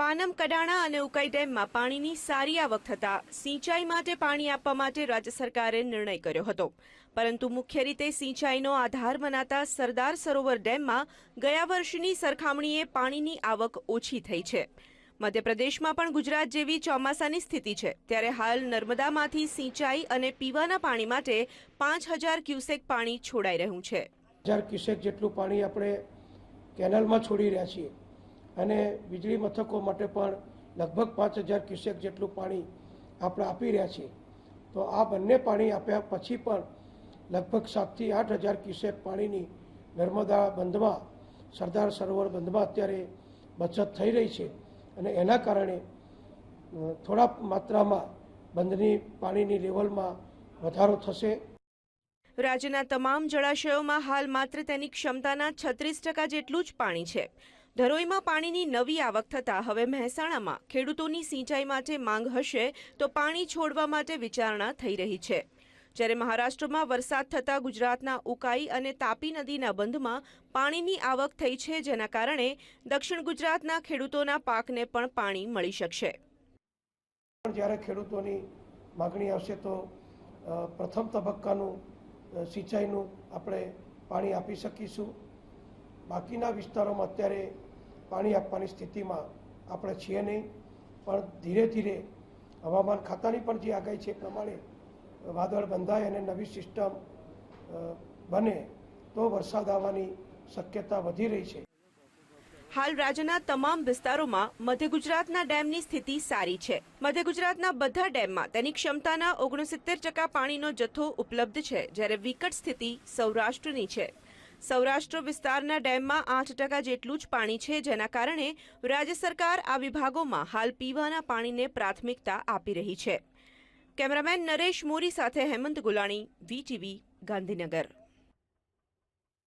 પાનમ કડાણા અને ઉકાઈ ડેમમાં પાણીની સારી આવક થતાં સિંચાઈ માટે પાણી આપવા માટે રાજ્ય સરકારે નિર્ણય કર્યો હતો. પરંતુ મુખ્ય રીતે સિંચાઈનો આધાર મનાતા સરદાર સરોવર ડેમમાં ગયા વર્ષની સરખામણીએ પાણીની આવક ઓછી થઈ છે. મધ્યપ્રદેશમાં પણ ગુજરાત જેવી ચોમાસાની સ્થિતિ છે. ત્યારે હાલ નર્મદામાંથી સિંચાઈ અને પીવાના પાણી માટે પાંચ હજાર ક્યુસેક પાણી છોડાઈ રહ્યું છે. હજાર ક્યુસેક જેટલું પાણી આપણે કેનાલમાં છોડી રહ્યા છીએ. અને વીજળી મથકો માટે પણ લગભગ પાંચ હજાર ક્યુસેક જેટલું પાણી આપણે આપી રહ્યા છીએ તો આ બંને પાણી આપ્યા પછી પણ લગભગ સાતથી આઠ હજાર ક્યુસેક પાણીની નર્મદા બંધમાં, સરદાર સરોવર બંધમાં અત્યારે બચત થઈ રહી છે અને એના કારણે થોડા માત્રામાં બંધની પાણીની લેવલમાં વધારો થશે. રાજ્યના તમામ જળાશયોમાં હાલ માત્ર તેની ક્ષમતાના છત્રીસ ટકા જેટલું જ પાણી છે. ધરોઈમાં પાણીની નવી આવક થતાં હવે મહેસાણામાં ખેડૂતોની સિંચાઈ માટે માંગ હશે તો પાણી છોડવા માટે વિચારણા થઈ રહી છે. જ્યારે મહારાષ્ટ્રમાં વરસાદ થતાં ગુજરાતના ઉકાઈ અને તાપી નદીના બંધમાં પાણીની આવક થઈ છે જેના કારણે દક્ષિણ ગુજરાતના ખેડૂતોના પાકને પણ પાણી મળી શકશે. જ્યારે ખેડૂતોની માગણી આવશે તો પ્રથમ તબક્કાનું સિંચાઈનું આપણે પાણી આપી શકીશું. બાકીના વિસ્તારોમાં અત્યારે પાણી આપવાની સ્થિતિમાં આપણે છીએ નહીં. પણ ધીરે ધીરે હવામાન ખાતાની પણ જે આગાહી છે એ પ્રમાણે વાદળ બંધાય અને નવી સિસ્ટમ બને તો વરસાદ આવવાની શક્યતા વધી રહી છે. હાલ રાજ્યના તમામ વિસ્તારોમાં મધ્ય ગુજરાતના ડેમની સ્થિતિ સારી છે. મધ્ય ગુજરાતના બધા ડેમમાં તેની ક્ષમતાના ઓગણસિત્તેર ટકા પાણીનો જથ્થો ઉપલબ્ધ છે, જ્યારે વિકટ સ્થિતિ સૌરાષ્ટ્રની છે. સૌરાષ્ટ્ર વિસ્તારના ડેમમાં આઠ ટકા જેટલું જ પાણી છે, જેના કારણે રાજ્ય સરકાર આ વિભાગોમાં હાલ પીવાના પાણીને પ્રાથમિકતા આપી રહી છે. કેમેરામેન નરેશ મોરી સાથે હેમંત ગુલાણી વીટીવી ગાંધીનગર.